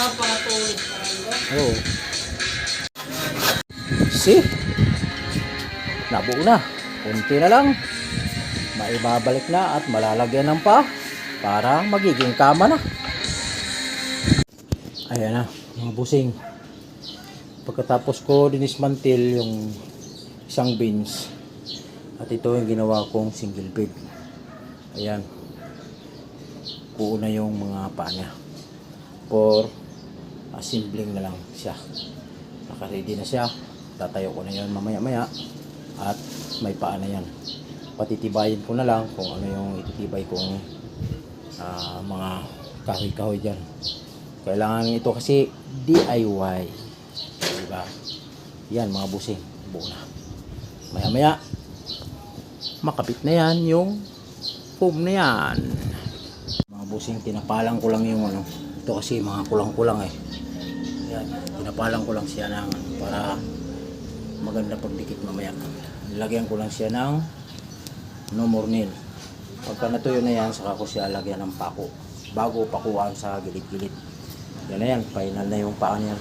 Napakatuloy parang Oo. See? Nabuo na. Kunti na lang. Maibabalik na at malalagyan ng pa para magiging kama na. Ayan na, mga busing. Pagkatapos ko dinismantil yung isang beans at ito yung ginawa kong single bed. Ayan. Buo na yung mga paa niya. For assembling na lang siya. Naka-ready na siya. Tatayo ko na yan mamaya-maya. At may paa na yan. Patitibayin ko na lang kung ano yung ititibay kong ah, mga kahoy-kahoy dyan. Kailangan ito kasi DIY. Diba? Yan mga busing. Buo na. Maya-maya. Makapit na yan yung foam na yan. Mga busing, tinapalang ko lang yung ano. Ito kasi mga kulang-kulang eh. Yan, tinapalang ko lang siya ng para maganda pagdikit mamaya. Lagyan ko lang siya ng no more nail. Pagka natuyo na yan, saka ko siya lagyan ng pako. Bago pakuhaan sa gilid-gilid. Yan na yan, final na yung paa niya.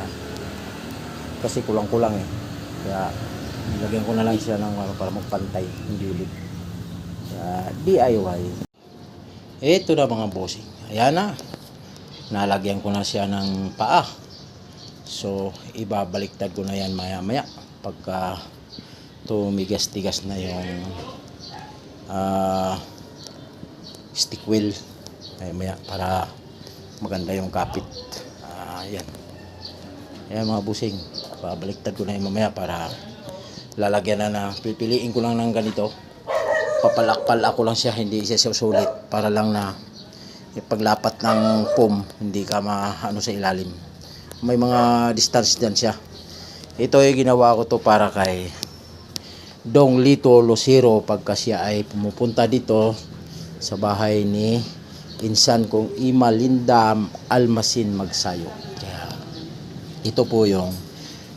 Yan. Kasi kulang-kulang eh. Kaya lagyan ko na lang siya ng ano, para magpantay yung gilid. Kaya DIY. Ito na mga bossing. Ayan na. Nalagyan ko na siya ng paa. So, ibabaliktad ko na yan maya-maya. Pagka tumigas-tigas na yung ah, stick wheel. Maya-maya para maganda yung kapit. Ah, yan. Mga busing. Babaliktad ko na yung mamaya para lalagyan na na. Pipiliin ko lang ng ganito papalakpal ako lang siya hindi siya susulit para lang na paglapat ng foam hindi ka maano sa ilalim. May mga distance dyan siya. Ito yung ginawa ko to para kay Dong Lito Lucero pagka siya ay pumupunta dito sa bahay ni insan kong Ima Linda Almasin Magsayo. Kaya ito po yung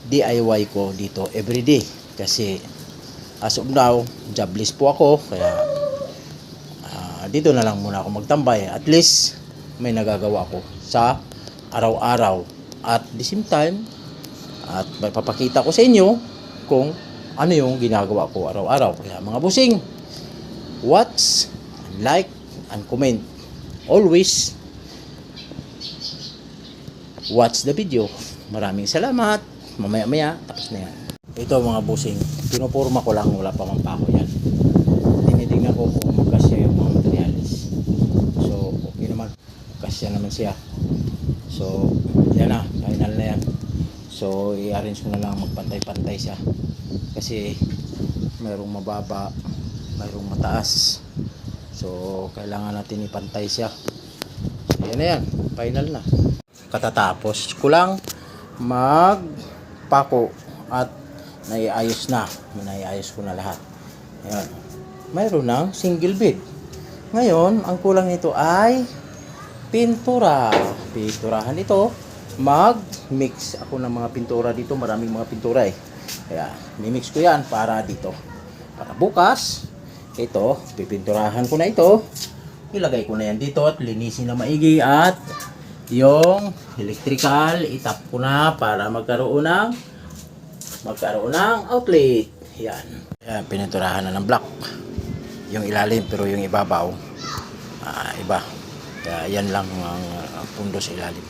DIY ko dito everyday. Kasi as of now, jobless po ako kaya dito na lang muna ako magtambay. At least may nagagawa ako sa araw-araw. At the same time, at papakita ko sa inyo kung ano yung ginagawa ko araw-araw. Kaya mga busing, watch, like, and comment. Always watch the video. Maraming salamat. Mamaya-maya, tapos na yan. Ito mga busing, pinupurma ko lang, wala pa man pa ako yan. Tinitingnan ko kung yung mga materialis. So, okay naman. Kasya naman siya. So, yan na, final na yan. So, i-arrange ko na lang magpantay-pantay siya. Kasi, mayroong mababa, mayroong mataas. So, kailangan natin ipantay siya. So, yan na yan, final na. Katatapos ko lang magpako at naiayos na. Naiayos ko na lahat. Ayan. Mayroon ng single bed. Ngayon, ang kulang nito ay pintura. Pinturahan ito. Mag-mix ako ng mga pintura dito. Maraming mga pintura eh. Kaya, mimix ko yan para dito. Para bukas, ito, pipinturahan ko na ito. Ilagay ko na yan dito at linisin na maigi at yung electrical, itap ko na para magkaroon ng magkaroon ng outlet. Yan. Yan, pininturahan na ng black. Yung ilalim pero yung ibabaw, ah, iba. Kaya yan lang ang pundo sa ilalim.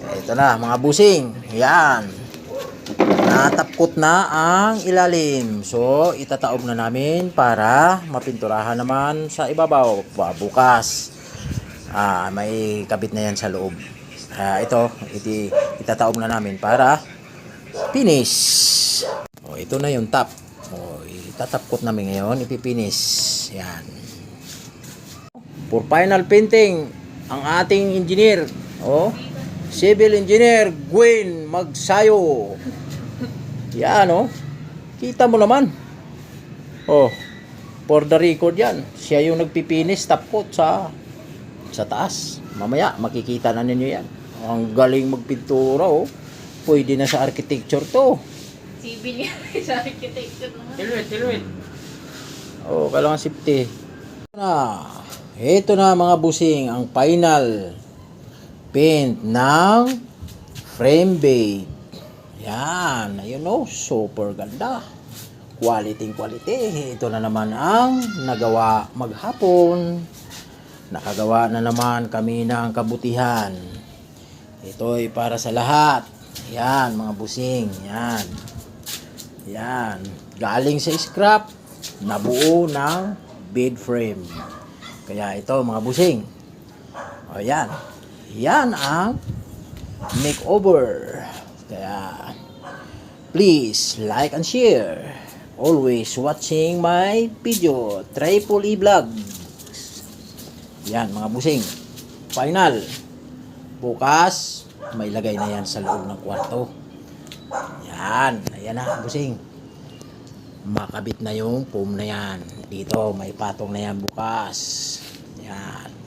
Ito na, mga busing. Yan. Natapkot na ang ilalim. So, itataob na namin para mapinturahan naman sa ibabaw. Bukas. Ah, may kabit na yan sa loob. Ah, ito, iti, itataob na namin para finish. O, ito na yung top. O, itatapkot namin ngayon, ipipinis. Yan. For final painting, ang ating engineer, o, civil engineer Gwen Magsayo. Yan, o. Kita mo naman. Oh, for the record yan, siya yung nagpipinis tapkot sa sa taas. Mamaya, makikita na ninyo yan. Ang galing magpintura, oh. Pwede na sa architecture to. Civil yan sa architecture naman. Tiluit, tiluit. Oh, kailangan safety. Na, ito na mga busing, ang final paint ng frame bait. Yan, ayun oh, super ganda. Quality quality. Ito na naman ang nagawa maghapon. Nakagawa na naman kami ng kabutihan. Ito ay para sa lahat. Yan, mga busing. Yan. Yan. Galing sa scrap, nabuo ng bed frame. Kaya ito, mga busing. O yan. Yan ang makeover. Kaya, please like and share. Always watching my video. Triple E Vlogs. Yan, mga busing. Final. Bukas, may lagay na yan sa loob ng kwarto. Yan. Ayan na, busing. Makabit na yung foam na yan. Dito, may patong na yan bukas. Yan.